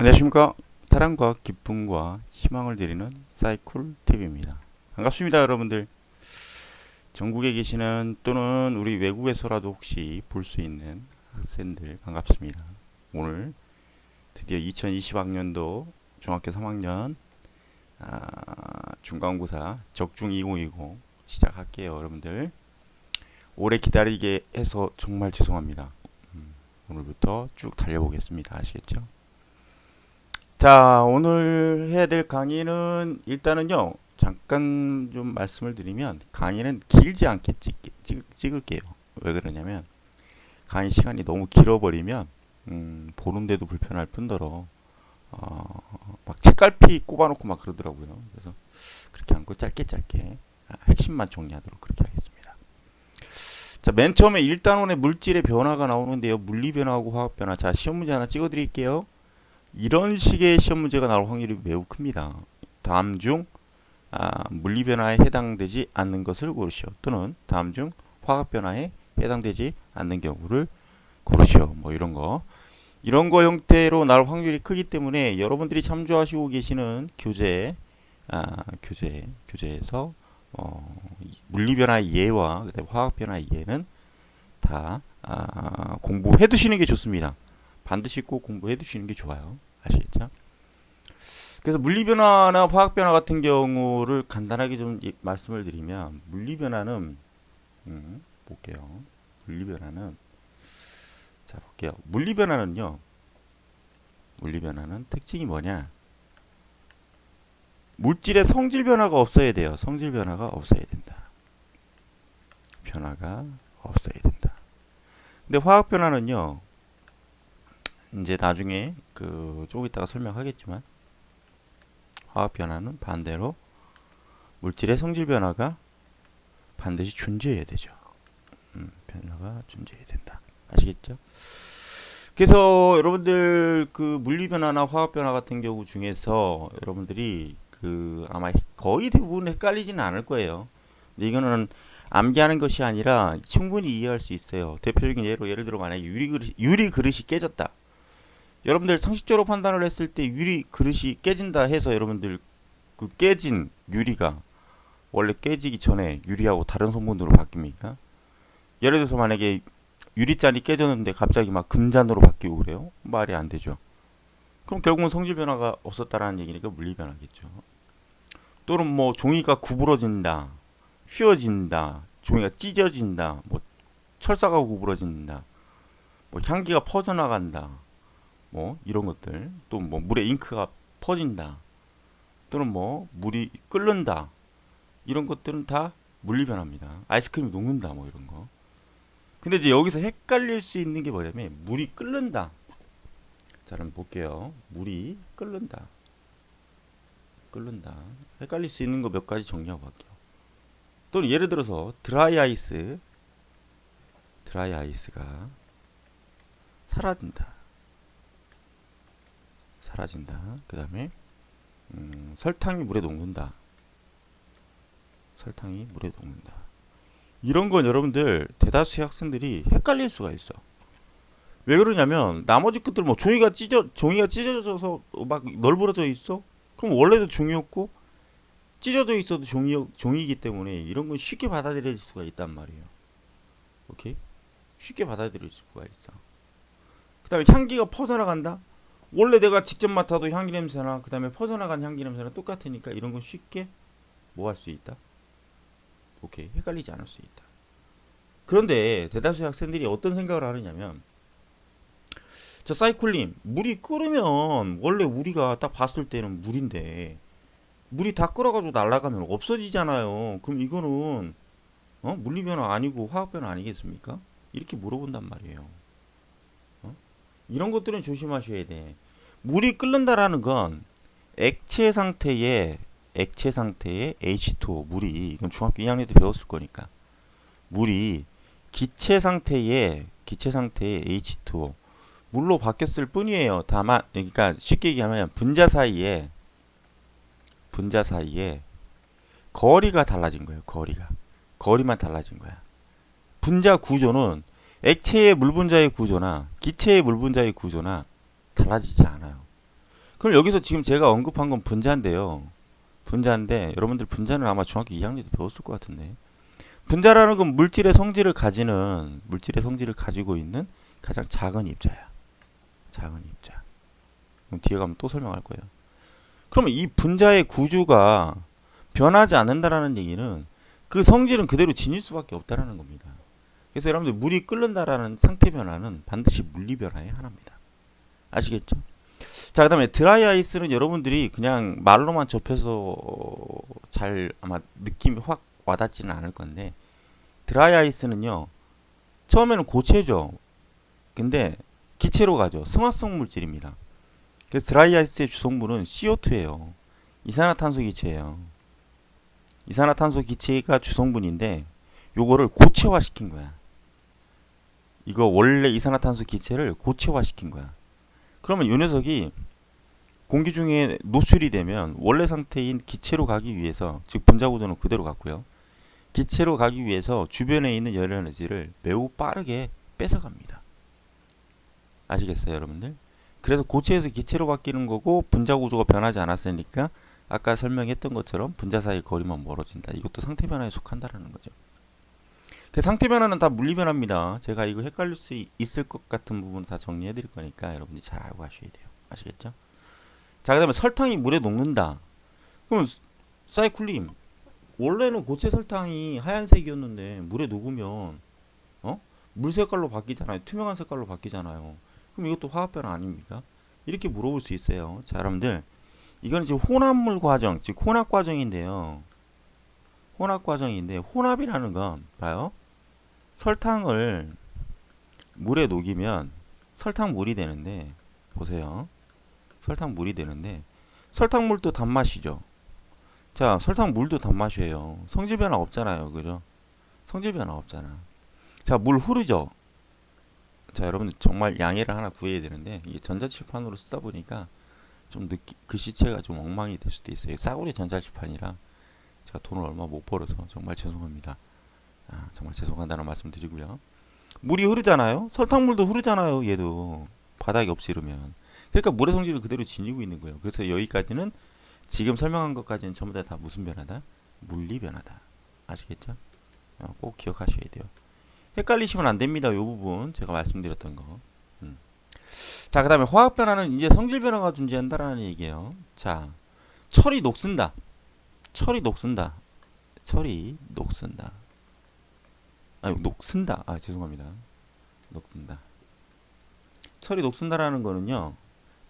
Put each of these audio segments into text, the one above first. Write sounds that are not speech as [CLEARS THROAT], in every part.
안녕하십니까. 사랑과 기쁨과 희망을 드리는 사이쿨 TV입니다. 반갑습니다 여러분들. 전국에 계시는 또는 우리 외국에서라도 혹시 볼 수 있는 학생들 반갑습니다. 오늘 드디어 2020학년도 중학교 3학년 아, 중간고사 적중 2020 시작할게요 여러분들. 오래 기다리게 해서 정말 죄송합니다. 음, 오늘부터 쭉 달려보겠습니다. 아시겠죠? 자, 오늘 해야 될 강의는 일단은요, 잠깐 좀 말씀을 드리면, 강의는 길지 않게 찍, 찍, 찍을게요. 왜 그러냐면, 강의 시간이 너무 길어버리면, 음, 보는데도 불편할 뿐더러, 어, 막 책갈피 꼽아놓고 막 그러더라고요. 그래서 그렇게 않고 짧게 짧게 아, 핵심만 정리하도록 그렇게 하겠습니다. 자, 맨 처음에 1단원의 물질의 변화가 나오는데요. 물리 변화하고 화학 변화. 자, 시험 문제 하나 찍어 드릴게요. 이런 식의 시험 문제가 나올 확률이 매우 큽니다. 다음 중 아, 물리 변화에 해당되지 않는 것을 고르시오. 또는 다음 중 화학 변화에 해당되지 않는 경우를 고르시오. 뭐 이런 거. 이런 거 형태로 나올 확률이 크기 때문에 여러분들이 참조하시고 계시는 교재 아, 교재 교재에서 어, 물리 변화의 예와 그다음에 화학 변화의 예는 다 아, 공부해 두시는 게 좋습니다. 반드시 꼭 공부해 두시는 게 좋아요. 아시겠죠? 그래서 물리 변화나 화학 변화 같은 경우를 간단하게 좀 이- 말씀을 드리면 물리 변화는 음, 볼게요. 물리 변화는 자 볼게요. 물리 변화는요. 물리 변화는 특징이 뭐냐? 물질의 성질 변화가 없어야 돼요. 성질 변화가 없어야 된다. 변화가 없어야 된다. 근데 화학 변화는요. 이제 나중에 그 조금 이따가 설명하겠지만 화학 변화는 반대로 물질의 성질 변화가 반드시 존재해야 되죠. 음, 변화가 존재해야 된다. 아시겠죠? 그래서 여러분들 그 물리 변화나 화학 변화 같은 경우 중에서 여러분들이 그 아마 거의 대부분 헷갈리지는 않을 거예요. 근데 이거는 암기하는 것이 아니라 충분히 이해할 수 있어요. 대표적인 예로 예를 들어 만약에 유리 그릇 유리 그릇이 깨졌다. 여러분들 상식적으로 판단을 했을 때 유리 그릇이 깨진다 해서 여러분들 그 깨진 유리가 원래 깨지기 전에 유리하고 다른 성분으로 바뀝니까? 예를 들어서 만약에 유리잔이 깨졌는데 갑자기 막 금잔으로 바뀌고 그래요? 말이 안 되죠. 그럼 결국은 성질 변화가 없었다라는 얘기니까 물리 변화겠죠. 또는 뭐 종이가 구부러진다, 휘어진다, 종이가 찢어진다, 뭐 철사가 구부러진다, 뭐 향기가 퍼져나간다. 뭐 이런 것들 또 뭐 물에 잉크가 퍼진다 또는 뭐 물이 끓는다 이런 것들은 다 물리 변화입니다. 아이스크림이 녹는다 뭐 이런 거. 근데 이제 여기서 헷갈릴 수 있는 게 뭐냐면 물이 끓는다. 자 그럼 볼게요. 물이 끓는다. 끓는다. 헷갈릴 수 있는 거 몇 가지 정리하고 갈게요. 또는 예를 들어서 드라이 아이스 드라이 아이스가 사라진다 사라진다. 그 다음에 음, 설탕이 물에 녹는다. 설탕이 물에 녹는다. 이런 건 여러분들 대다수의 학생들이 헷갈릴 수가 있어. 왜 그러냐면 나머지 것들 뭐 종이가 찢어 종이가 찢어져서 막 널브러져 있어? 그럼 원래도 종이였고 찢어져 있어도 종이 종이기 때문에 이런 건 쉽게 받아들여질 수가 있단 말이에요. 오케이? 쉽게 받아들일 수가 있어. 그다음에 향기가 퍼져나간다. 원래 내가 직접 맡아도 향기 냄새나 그 다음에 퍼져나간 향기 냄새나 똑같으니까 이런 건 쉽게 뭐 할 수 있다. 오케이 헷갈리지 않을 수 있다. 그런데 대다수의 학생들이 어떤 생각을 하느냐면 저 사이클님 물이 끓으면 원래 우리가 딱 봤을 때는 물인데 물이 다 끓어가지고 날아가면 없어지잖아요. 그럼 이거는 어? 물리 변화 아니고 화학 변화 아니겠습니까? 이렇게 물어본단 말이에요. 어? 이런 것들은 조심하셔야 돼. 물이 끓는다라는 건 액체 상태의 액체 상태의 H2O 물이 이건 중학교 2학년 때 배웠을 거니까 물이 기체 상태의 기체 상태의 H2O 물로 바뀌었을 뿐이에요. 다만 그러니까 쉽게 얘기하면 분자 사이에 분자 사이에 거리가 달라진 거예요. 거리가 거리만 달라진 거야. 분자 구조는 액체의 물 분자의 구조나 기체의 물 분자의 구조나 달라지지 않아요. 그럼 여기서 지금 제가 언급한 건 분자인데요. 분자인데 여러분들 분자는 아마 중학교 2학년 때 배웠을 것 같은데 분자라는 건 물질의 성질을 가지는 물질의 성질을 가지고 있는 가장 작은 입자야. 작은 입자. 뒤에 가면 또 설명할 거예요. 그러면 이 분자의 구조가 변하지 않는다라는 얘기는 그 성질은 그대로 지닐 수밖에 없다라는 겁니다. 그래서 여러분들 물이 끓는다라는 상태 변화는 반드시 물리 변화의 하나입니다. 아시겠죠? 자, 그 다음에 드라이 아이스는 여러분들이 그냥 말로만 접해서 잘 아마 느낌이 확 와닿지는 않을 건데 드라이 아이스는요. 처음에는 고체죠. 근데 기체로 가죠. 승화성 물질입니다. 그래서 드라이 아이스의 주성분은 CO2예요. 이산화탄소 기체예요. 이산화탄소 기체가 주성분인데 요거를 고체화 시킨 거야. 이거 원래 이산화탄소 기체를 고체화 시킨 거야. 그러면 이 녀석이 공기 중에 노출이 되면 원래 상태인 기체로 가기 위해서 즉 분자 구조는 그대로 갔고요. 기체로 가기 위해서 주변에 있는 열 에너지를 매우 빠르게 뺏어갑니다. 아시겠어요, 여러분들? 그래서 고체에서 기체로 바뀌는 거고 분자 구조가 변하지 않았으니까 아까 설명했던 것처럼 분자 사이 거리만 멀어진다. 이것도 상태 변화에 속한다라는 거죠. 그 상태 변화는 다 물리 변화입니다. 제가 이거 헷갈릴 수 있- 있을 것 같은 부분 다 정리해 드릴 거니까 여러분들이 잘 알고 하셔야 돼요. 아시겠죠? 자, 그다음에 설탕이 물에 녹는다. 그럼 스- 사이클림 원래는 고체 설탕이 하얀색이었는데 물에 녹으면 어? 물 색깔로 바뀌잖아요. 투명한 색깔로 바뀌잖아요. 그럼 이것도 화학 변화 아닙니까? 이렇게 물어볼 수 있어요. 자, 여러분들 이거는 지금 혼합물 과정, 즉 혼합 과정인데요. 혼합 과정인데 혼합이라는 건 봐요. 설탕을 물에 녹이면 설탕물이 되는데 보세요. 설탕물이 되는데 설탕물도 단맛이죠. 자, 설탕물도 단맛이에요. 성질 변화 없잖아요. 그죠? 성질 변화 없잖아. 자, 물 흐르죠. 자, 여러분 정말 양해를 하나 구해야 되는데 이게 전자칠판으로 쓰다 보니까 좀 느끼 글씨체가 좀 엉망이 될 수도 있어요. 싸구려 전자칠판이라 제가 돈을 얼마 못 벌어서 정말 죄송합니다. 아, 정말 죄송하다는 말씀 드리고요. 물이 흐르잖아요. 설탕물도 흐르잖아요. 얘도 바닥에 엎지르면. 그러니까 물의 성질을 그대로 지니고 있는 거예요. 그래서 여기까지는 지금 설명한 것까지는 전부 다, 다 무슨 변화다? 물리 변화다. 아시겠죠? 어, 꼭 기억하셔야 돼요. 헷갈리시면 안 됩니다. 이 부분 제가 말씀드렸던 거. 음. 자, 그다음에 화학 변화는 이제 성질 변화가 존재한다라는 얘기예요. 자, 철이 녹슨다. 철이 녹슨다. 철이 녹슨다. 아, 녹슨다. 아, 죄송합니다. 녹슨다. 철이 녹슨다라는 거는요.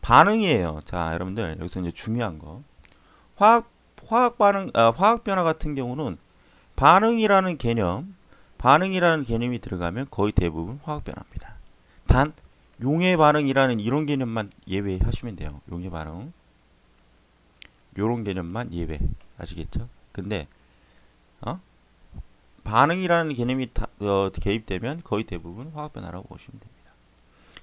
반응이에요. 자, 여러분들 여기서 이제 중요한 거. 화학 화학 반응 아, 화학 변화 같은 경우는 반응이라는 개념, 반응이라는 개념이 들어가면 거의 대부분 화학 변화입니다. 단 용해 반응이라는 이런 개념만 예외하시면 돼요. 용해 반응. 요런 개념만 예외. 아시겠죠? 근데 어? 반응이라는 개념이 다, 어, 개입되면 거의 대부분 화학 변화라고 보시면 됩니다.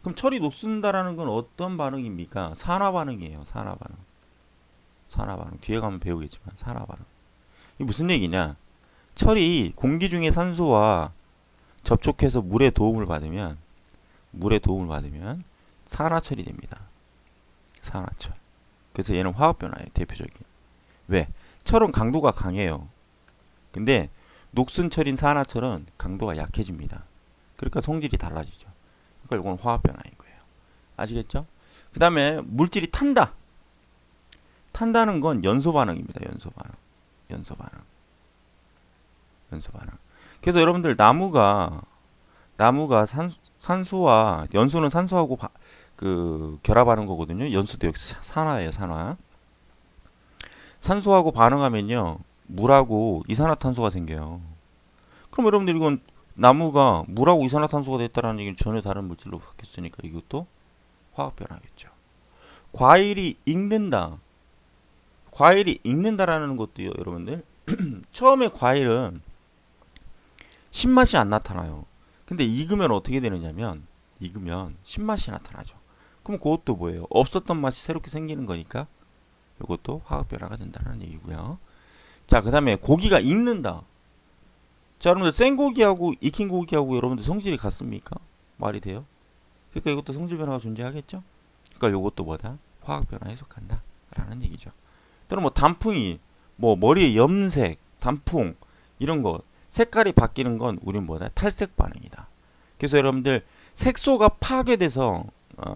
그럼 철이 녹슨다라는 건 어떤 반응입니까? 산화 반응이에요. 산화 반응. 산화 반응. 뒤에 가면 배우겠지만 산화 반응. 이게 무슨 얘기냐? 철이 공기 중의 산소와 접촉해서 물의 도움을 받으면 물의 도움을 받으면 산화철이 됩니다. 산화철. 그래서 얘는 화학 변화예요. 대표적인. 왜? 철은 강도가 강해요. 근데 녹슨 철인 산화철은 강도가 약해집니다. 그러니까 성질이 달라지죠. 그러니까 이건 화학 변화인 거예요. 아시겠죠? 그 다음에 물질이 탄다. 탄다는 건 연소 반응입니다. 연소 반응. 연소 반응. 연소 반응. 그래서 여러분들 나무가 나무가 산, 산소와 연소는 산소하고 바, 그 결합하는 거거든요. 연소도 역시 사- 산화예요, 산화. 산소하고 반응하면요. 물하고 이산화탄소가 생겨요. 그럼 여러분들 이건 나무가 물하고 이산화탄소가 됐다라는 얘기는 전혀 다른 물질로 바뀌었으니까 이것도 화학 변화겠죠. 과일이 익는다. 과일이 익는다라는 것도요, 여러분들. [CLEARS THROAT] 처음에 과일은 신맛이 안 나타나요. 근데 익으면 어떻게 되느냐면 익으면 신맛이 나타나죠. 그럼 그것도 뭐예요? 없었던 맛이 새롭게 생기는 거니까 이것도 화학 변화가 된다는 얘기고요. 자, 그 다음에 고기가 익는다. 자, 여러분들 생고기하고 익힌 고기하고 여러분들 성질이 같습니까? 말이 돼요? 그러니까 이것도 성질 변화가 존재하겠죠? 그러니까 이것도 뭐다? 화학 변화에 속한다 라는 얘기죠. 또는 뭐 단풍이 뭐 머리에 염색, 단풍 이런 거 색깔이 바뀌는 건 우린 뭐다 탈색 반응이다. 그래서 여러분들 색소가 파괴돼서 어,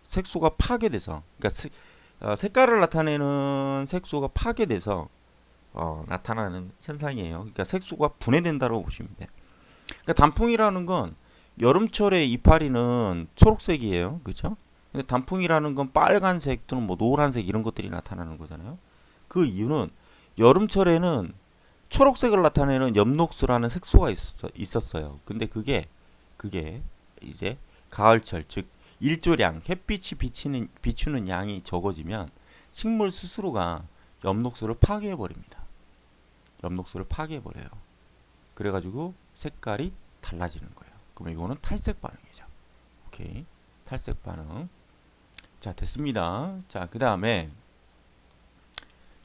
색소가 파괴돼서 그러니까 색, 어, 색깔을 나타내는 색소가 파괴돼서 어, 나타나는 현상이에요. 그러니까 색소가 분해된다고 보시면 돼. 그러니까 단풍이라는 건 여름철에 이파리는 초록색이에요. 그렇죠? 근데 단풍이라는 건 빨간색 또는 뭐 노란색 이런 것들이 나타나는 거잖아요. 그 이유는 여름철에는 초록색을 나타내는 엽록소라는 색소가 있었어, 있었어요. 근데 그게 그게 이제 가을철 즉 일조량 햇빛이 비치는 비추는 양이 적어지면 식물 스스로가 엽록소를 파괴해 버립니다. 엽록소를 파괴해 버려요. 그래 가지고 색깔이 달라지는 거예요. 그럼 이거는 탈색 반응이죠. 오케이 탈색 반응. 자 됐습니다. 자 그 다음에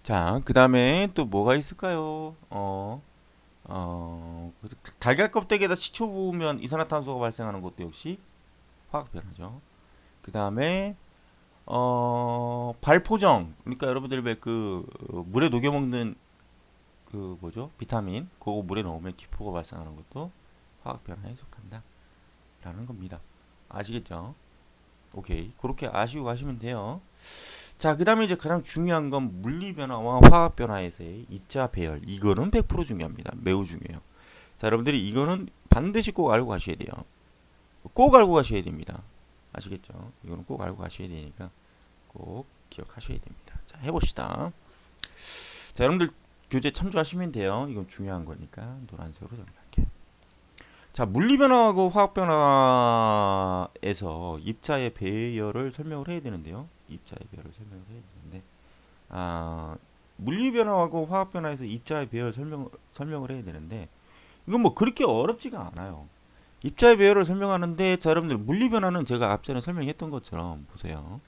자, 그 다음에 또 뭐가 있을까요? 어, 어, 달걀 껍데기에다 시초 부으면 이산화탄소가 발생하는 것도 역시 화학 변화죠. 그 다음에 어, 발포정. 그러니까 여러분들 왜 그 물에 녹여 먹는 그 뭐죠? 비타민 그거 물에 넣으면 기포가 발생하는 것도 화학 변화에 속한다. 라는 겁니다. 아시겠죠? 오케이. 그렇게 아시고 가시면 돼요. 자, 그 다음에 이제 가장 중요한 건 물리 변화와 화학 변화에서의 입자 배열. 이거는 100% 중요합니다. 매우 중요해요. 자, 여러분들이 이거는 반드시 꼭 알고 가셔야 돼요. 꼭 알고 가셔야 됩니다. 아시겠죠? 이거는 꼭 알고 가셔야 되니까 꼭 기억하셔야 됩니다. 자, 해봅시다. 자, 여러분들 교재 참조하시면 돼요. 이건 중요한 거니까 노란색으로 정리할게요. 자, 물리 변화하고 화학 변화에서 입자의 배열을 설명을 해야 되는데요. 입자의 배열을 설명을 해야 되는데, 아, 물리 변화하고 화학 변화에서 입자의 배열 설명 설명을 해야 되는데, 이건 뭐 그렇게 어렵지가 않아요. 입자의 배열을 설명하는데, 자, 여러분들 물리 변화는 제가 앞전에 설명했던 것처럼 보세요.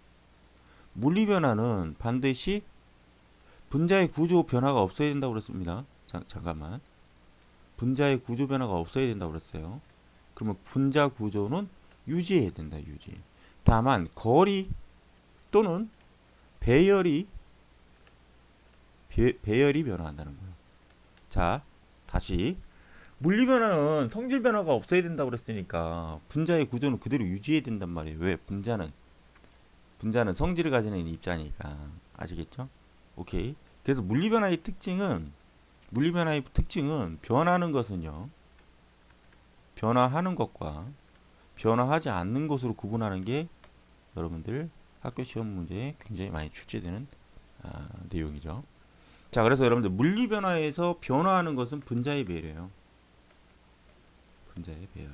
물리 변화는 반드시 분자의 구조 변화가 없어야 된다고 그랬습니다. 자, 잠깐만. 분자의 구조 변화가 없어야 된다고 그랬어요. 그러면 분자 구조는 유지해야 된다. 유지. 다만 거리 또는 배열이 배, 배열이 변화한다는 거예요. 자, 다시 물리 변화는 성질 변화가 없어야 된다고 그랬으니까 분자의 구조는 그대로 유지해야 된단 말이에요. 왜? 분자는 분자는 성질을 가지는 입자니까 아시겠죠? 오케이. 그래서 물리 변화의 특징은 물리 변화의 특징은 변하는 것은요. 변화하는 것과 변화하지 않는 것으로 구분하는 게 여러분들 학교 시험 문제에 굉장히 많이 출제되는 아, 내용이죠. 자, 그래서 여러분들 물리 변화에서 변화하는 것은 분자의 배열이에요. 분자의 배열.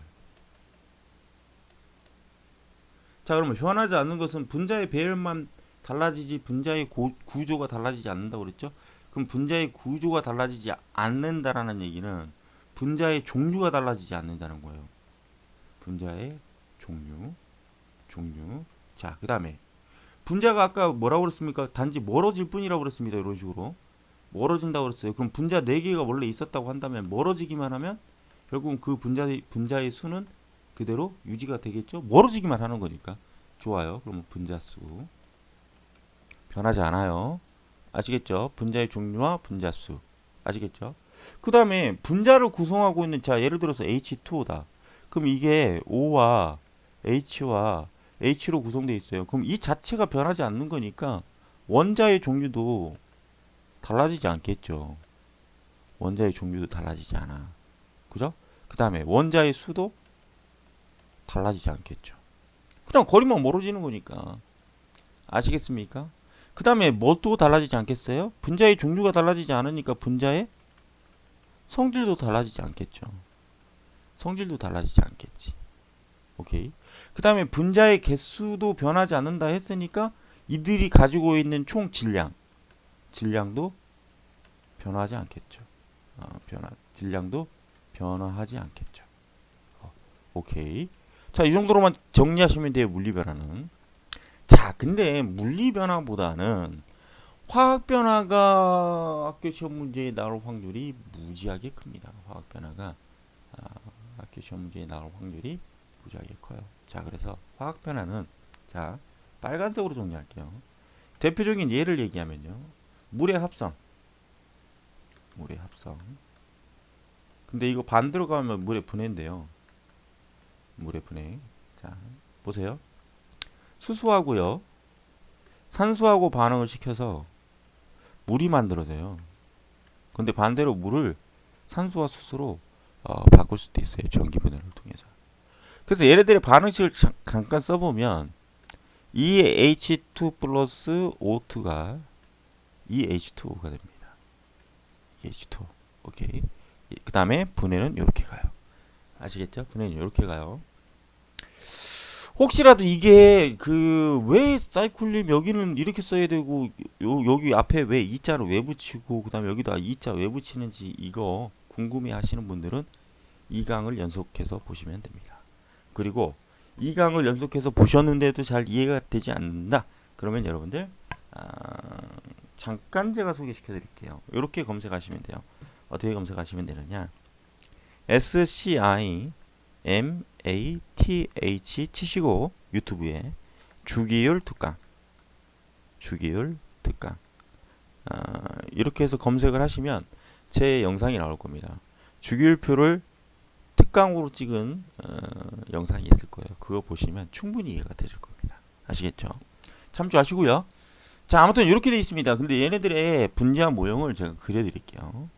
자, 그러면 변하지 않는 것은 분자의 배열만 달라지지 분자의 고, 구조가 달라지지 않는다고 그랬죠? 그럼 분자의 구조가 달라지지 않는다라는 얘기는 분자의 종류가 달라지지 않는다는 거예요. 분자의 종류, 종류. 자, 그 다음에 분자가 아까 뭐라고 그랬습니까? 단지 멀어질 뿐이라고 그랬습니다. 이런 식으로 멀어진다고 그랬어요. 그럼 분자 4개가 원래 있었다고 한다면 멀어지기만 하면 결국은 그 분자의 분자의 수는 그대로 유지가 되겠죠. 멀어지기만 하는 거니까. 좋아요. 그러면 분자 수 변하지 않아요. 아시겠죠? 분자의 종류와 분자 수. 아시겠죠? 그 다음에 분자를 구성하고 있는 자 예를 들어서 H2다. 그럼 이게 O와 H와 H로 구성되어 있어요. 그럼 이 자체가 변하지 않는 거니까 원자의 종류도 달라지지 않겠죠. 원자의 종류도 달라지지 않아. 그죠? 그 다음에 원자의 수도 달라지지 않겠죠. 그냥 거리만 멀어지는 거니까. 아시겠습니까? 그 다음에 뭐도 달라지지 않겠어요? 분자의 종류가 달라지지 않으니까 분자의 성질도 달라지지 않겠죠. 성질도 달라지지 않겠지. 오케이. 그 다음에 분자의 개수도 변하지 않는다 했으니까 이들이 가지고 있는 총 질량, 질량도 변하지 않겠죠. 어, 변화, 질량도 변화하지 않겠죠. 어, 오케이. 자, 이 정도로만 정리하시면 돼요. 물리 변화는. 자, 근데 물리 변화보다는 화학 변화가 학교 시험 문제에 나올 확률이 무지하게 큽니다. 화학 변화가 아, 학교 시험 문제에 나올 확률이 무지하게 커요. 자, 그래서 화학 변화는 자 빨간색으로 정리할게요. 대표적인 예를 얘기하면요. 물의 합성. 물의 합성. 근데 이거 반대로 가면 물의 분해인데요. 물의 분해. 자, 보세요. 수소하고요. 산소하고 반응을 시켜서 물이 만들어져요. 근데 반대로 물을 산소와 수소로 어, 바꿀 수도 있어요. 전기 분해를 통해서. 그래서 얘네들의 반응식을 잠- 잠깐 써보면 이 H2 플러스 O2가 이 H2O가 됩니다. 이 H2O. 오케이. 그 다음에 분해는 이렇게 가요. 아시겠죠? 분해는 이렇게 가요. 혹시라도 이게 그 왜 사이클림 여기는 이렇게 써야 되고 요, 여기 앞에 왜 이자를 왜 붙이고 그다음에 여기다 이자 왜 붙이는지 이거 궁금해 하시는 분들은 이 강을 연속해서 보시면 됩니다. 그리고 이 강을 연속해서 보셨는데도 잘 이해가 되지 않는다. 그러면 여러분들 아, 잠깐 제가 소개시켜 드릴게요. 이렇게 검색하시면 돼요. 어떻게 검색하시면 되느냐? SCI M A T H 치시고 유튜브에 주기율 특강 주기율 특강 아, 이렇게 해서 검색을 하시면 제 영상이 나올 겁니다. 주기율표를 특강으로 찍은 어, 영상이 있을 거예요. 그거 보시면 충분히 이해가 되실 겁니다. 아시겠죠? 참조하시고요. 자, 아무튼 이렇게 되어 있습니다. 근데 얘네들의 분자 모형을 제가 그려드릴게요.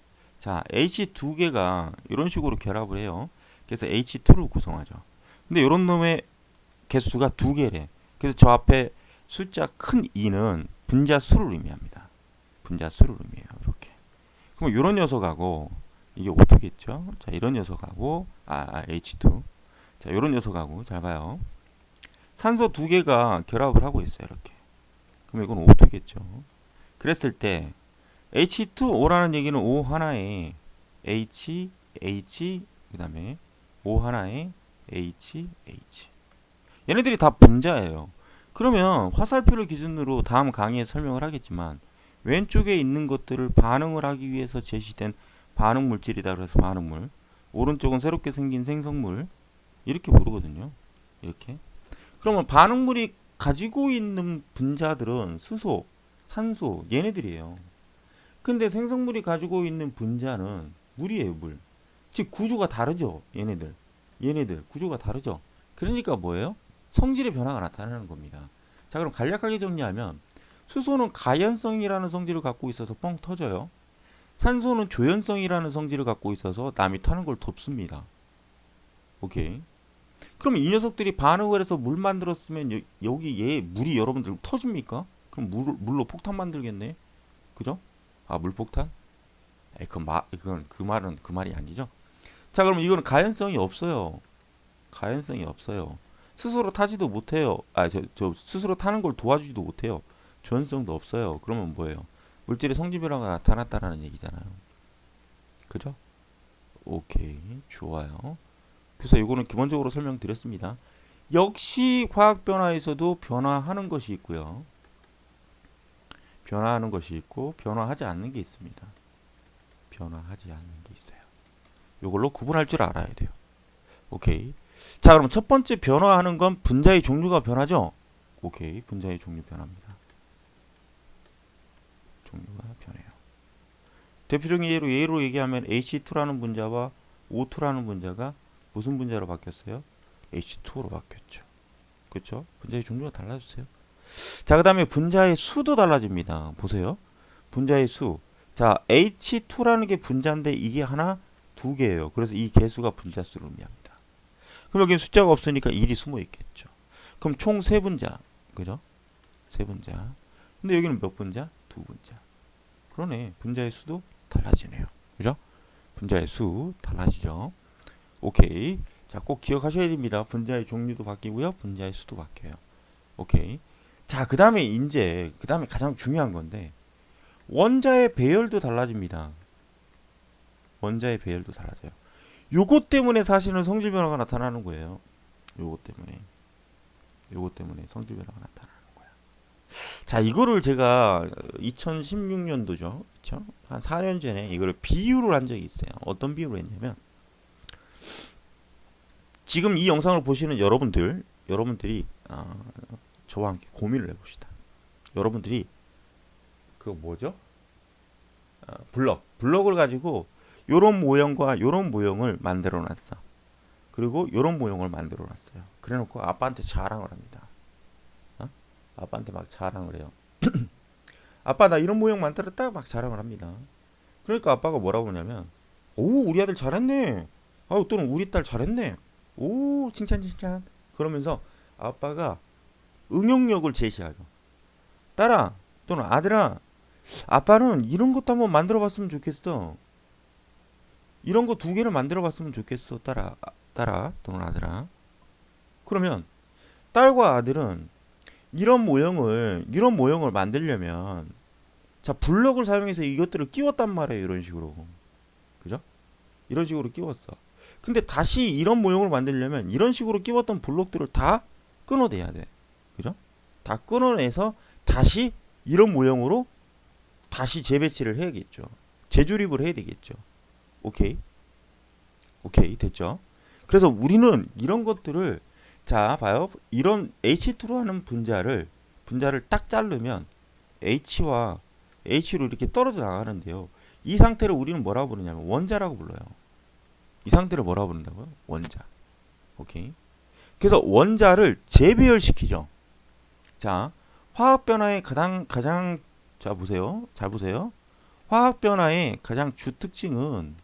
자, H 두 개가 이런 식으로 결합을 해요. 그래서 H2를 구성하죠. 근데 이런 놈의 개수가 두 개래. 그래서 저 앞에 숫자 큰 2는 분자 수를 의미합니다. 분자 수를 의미해요. 이렇게. 그럼 이런 녀석하고 이게 O2겠죠? 자, 이런 녀석하고 아, 아 H2. 자, 이런 녀석하고 잘 봐요. 산소 두 개가 결합을 하고 있어요. 이렇게. 그럼 이건 O2겠죠. 그랬을 때 H2O라는 얘기는 O 하나에 H, H 그 다음에 O 하나에 H, H. 얘네들이 다 분자예요. 그러면 화살표를 기준으로 다음 강의에 설명을 하겠지만 왼쪽에 있는 것들을 반응을 하기 위해서 제시된 반응 물질이다 그래서 반응물. 오른쪽은 새롭게 생긴 생성물. 이렇게 부르거든요. 이렇게. 그러면 반응물이 가지고 있는 분자들은 수소, 산소 얘네들이에요. 근데 생성물이 가지고 있는 분자는 물이에요, 물. 즉 구조가 다르죠. 얘네들. 얘네들 구조가 다르죠. 그러니까 뭐예요? 성질의 변화가 나타나는 겁니다. 자, 그럼 간략하게 정리하면 수소는 가연성이라는 성질을 갖고 있어서 뻥 터져요. 산소는 조연성이라는 성질을 갖고 있어서 남이 타는 걸 덮습니다. 오케이. 그럼 이 녀석들이 반응을 해서 물 만들었으면 여, 여기 얘 물이 여러분들 터집니까? 그럼 물, 물로 폭탄 만들겠네. 그죠? 아 물폭탄? 에, 그 마, 그건 그 말은 그 말이 아니죠. 자, 그럼 이거는 가연성이 없어요. 가연성이 없어요. 스스로 타지도 못해요. 아, 저, 저 스스로 타는 걸 도와주지도 못해요. 조연성도 없어요. 그러면 뭐예요? 물질의 성질 변화가 나타났다라는 얘기잖아요. 그죠? 오케이, 좋아요. 그래서 이거는 기본적으로 설명드렸습니다. 역시 화학 변화에서도 변화하는 것이 있고요. 변화하는 것이 있고 변화하지 않는 게 있습니다. 변화하지 않는 게 있어요. 이걸로 구분할 줄 알아야 돼요. 오케이. 자, 그럼 첫 번째 변화하는 건 분자의 종류가 변하죠? 오케이. 분자의 종류 변합니다. 종류가 변해요. 대표적인 예로 예로 얘기하면 H2라는 분자와 O2라는 분자가 무슨 분자로 바뀌었어요? H2로 바뀌었죠. 그렇죠? 분자의 종류가 달라졌어요. 자, 그 다음에 분자의 수도 달라집니다. 보세요. 분자의 수. 자, H2라는 게 분자인데 이게 하나, 두 개예요. 그래서 이 개수가 분자 수를 의미합니다. 그럼 여기 숫자가 없으니까 1이 숨어 있겠죠. 그럼 총 세 분자. 그죠? 세 분자. 근데 여기는 몇 분자? 두 분자. 그러네. 분자의 수도 달라지네요. 그죠? 분자의 수 달라지죠. 오케이. 자, 꼭 기억하셔야 됩니다. 분자의 종류도 바뀌고요. 분자의 수도 바뀌어요. 오케이. 자, 그 다음에 이제, 그 다음에 가장 중요한 건데, 원자의 배열도 달라집니다. 원자의 배열도 달라져요. 요것 때문에 사실은 성질 변화가 나타나는 거예요. 요것 때문에. 요것 때문에 성질 변화가 나타나는 거야. 자, 이거를 제가 2016년도죠. 그쵸? 한 4년 전에 이거를 비유를 한 적이 있어요. 어떤 비유를 했냐면, 지금 이 영상을 보시는 여러분들, 여러분들이 어, 저와 함께 고민을 해봅시다. 여러분들이 그 뭐죠? 아, 블럭. 블럭을 가지고 요런 모형과 요런 모형을 만들어 놨어. 그리고 요런 모형을 만들어 놨어요. 그래 놓고 아빠한테 자랑을 합니다. 어? 아빠한테 막 자랑을 해요. [CLEARS THROAT] 아빠 나 이런 모형 만들었다 막 자랑을 합니다. 그러니까 아빠가 뭐라고 하냐면 오 우리 아들 잘했네. 아유 또는 우리 딸 잘했네. 오 칭찬 칭찬. 그러면서 아빠가 응용력을 제시하죠. 딸아 또는 아들아 아빠는 이런 것도 한번 만들어 봤으면 좋겠어. 이런 거 두 개를 만들어 봤으면 좋겠어. 딸아 딸아 또는 아들아. 그러면 딸과 아들은 이런 모형을 이런 모형을 만들려면 자 블럭을 사용해서 이것들을 끼웠단 말이에요 이런 식으로 그죠 이런 식으로 끼웠어 근데 다시 이런 모형을 만들려면 이런 식으로 끼웠던 블록들을 다 끊어내야 돼 그죠? 다 끊어내서 다시 이런 모형으로 다시 재배치를 해야겠죠. 재조립을 해야 되겠죠. 오케이. 오케이. 됐죠? 그래서 우리는 이런 것들을 자 봐요. 이런 H2로 하는 분자를 분자를 딱 자르면 H와 H로 이렇게 떨어져 나가는데요. 이 상태를 우리는 뭐라고 부르냐면 원자라고 불러요. 이 상태를 뭐라고 부른다고요? 원자. 오케이. 그래서 원자를 재배열시키죠 자 화학 변화의 가장 가장 자 보세요 잘 보세요 화학 변화의 가장 주 특징은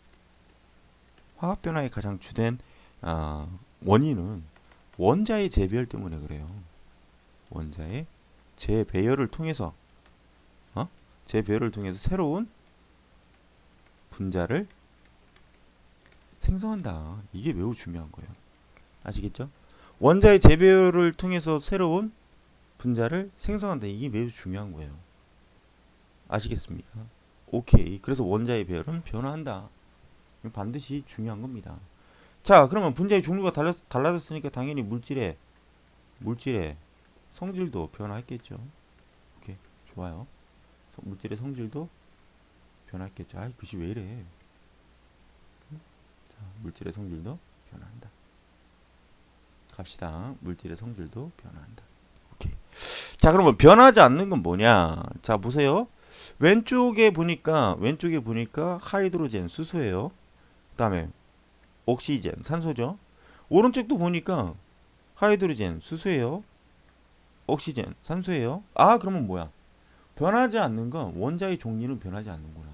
화학 변화의 가장 주된 아, 원인은 원자의 재배열 때문에 그래요. 원자의 재배열을 통해서 어? 재배열을 통해서 새로운 분자를 생성한다. 이게 매우 중요한 거예요. 아시겠죠? 원자의 재배열을 통해서 새로운 분자를 생성한다. 이게 매우 중요한 거예요. 아시겠습니까? 오케이. 그래서 원자의 배열은 변화한다. 반드시 중요한 겁니다. 자, 그러면 분자의 종류가 달라, 달라졌으니까 당연히 물질의 물질의 성질도 변화했겠죠. 오케이, 좋아요. 성- 물질의 성질도 변화했겠죠. 아이, 글씨 왜 이래? 자, 물질의 성질도 변화한다. 갑시다. 물질의 성질도 변화한다. 자, 그러면 변하지 않는 건 뭐냐? 자, 보세요. 왼쪽에 보니까 왼쪽에 보니까 하이드로젠 수소예요. 그다음에 옥시젠 산소죠. 오른쪽도 보니까 하이드로젠 수소예요. 옥시젠 산소예요. 아 그러면 뭐야? 변하지 않는 건 원자의 종류는 변하지 않는구나.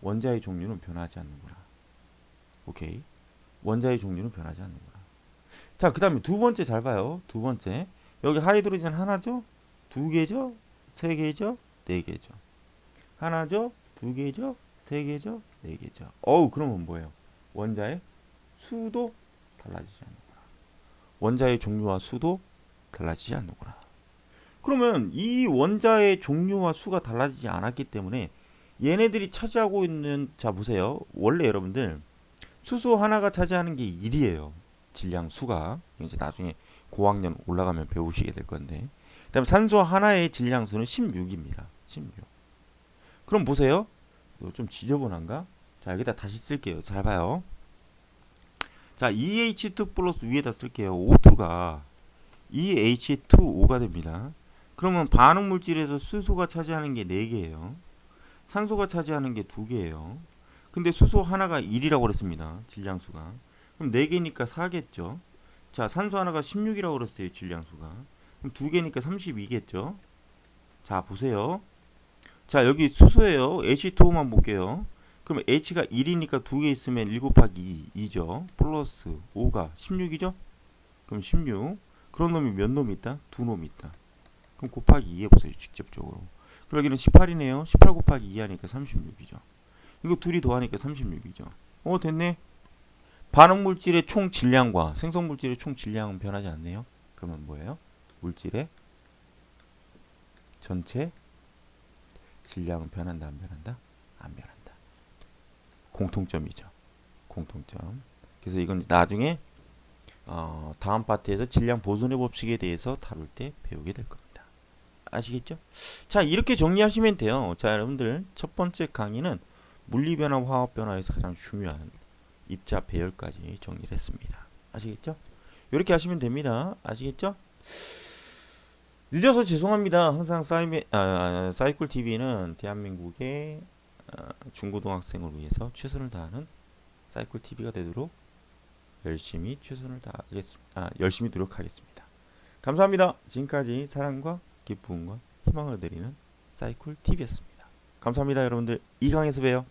원자의 종류는 변하지 않는구나. 오케이. 원자의 종류는 변하지 않는구나. 자, 그 다음에 두 번째 잘 봐요. 두 번째. 여기 하이드로젠 하나죠? 두 개죠? 세 개죠? 네 개죠. 하나죠? 두 개죠? 세 개죠? 네 개죠. 어우, 그러면 뭐예요? 원자의 수도 달라지지 않는구나. 원자의 종류와 수도 달라지지 않는구나. 그러면 이 원자의 종류와 수가 달라지지 않았기 때문에 얘네들이 차지하고 있는 자 보세요. 원래 여러분들 수소 하나가 차지하는 게 1이에요. 질량 수가 이제 나중에 고학년 올라가면 배우시게 될 건데. 그다음에 산소 하나의 질량수는 16입니다. 16. 그럼 보세요. 좀 지저분한가? 자 여기다 다시 쓸게요. 잘 봐요. 자 EH2 플러스 위에다 쓸게요. O2가 EH2O가 됩니다. 그러면 반응 물질에서 수소가 차지하는 게 4개예요. 산소가 차지하는 게 2개예요. 근데 수소 하나가 1이라고 그랬습니다. 질량수가. 그럼 4개니까 4겠죠. 자, 산소 하나가 16이라고 그랬어요. 질량수가. 그럼 2개니까 32겠죠. 자, 보세요. 자, 여기 수소예요. H2O만 볼게요. 그럼 H가 1이니까 2개 있으면 1 곱하기 2, 2죠. 플러스 5가 16이죠. 그럼 16. 그런 놈이 몇 놈이 있다? 두 놈이 있다. 그럼 곱하기 2 해보세요. 직접적으로. 그럼 여기는 18이네요. 18 곱하기 2 하니까 36이죠. 이거 둘이 더하니까 36이죠. 어 됐네. 반응 물질의 총 질량과 생성 물질의 총 질량은 변하지 않네요. 그러면 뭐예요? 물질의 전체 질량은 변한다 안 변한다? 안 변한다. 공통점이죠. 공통점. 그래서 이건 나중에 어, 다음 파트에서 질량 보존의 법칙에 대해서 다룰 때 배우게 될 겁니다. 아시겠죠? 자 이렇게 정리하시면 돼요. 자 여러분들 첫 번째 강의는 물리 변화, 화학 변화에서 가장 중요한 입자 배열까지 정리를 했습니다. 아시겠죠? 이렇게 하시면 됩니다. 아시겠죠? 늦어서 죄송합니다. 항상 사이메, 아, 아, 사이클 TV는 대한민국의 어, 중고등학생을 위해서 최선을 다하는 사이클 TV가 되도록 열심히 최선을 다하겠습니다. 아, 열심히 노력하겠습니다. 감사합니다. 지금까지 사랑과 기쁨과 희망을 드리는 사이클 TV였습니다. 감사합니다, 여러분들. 이 강에서 봬요.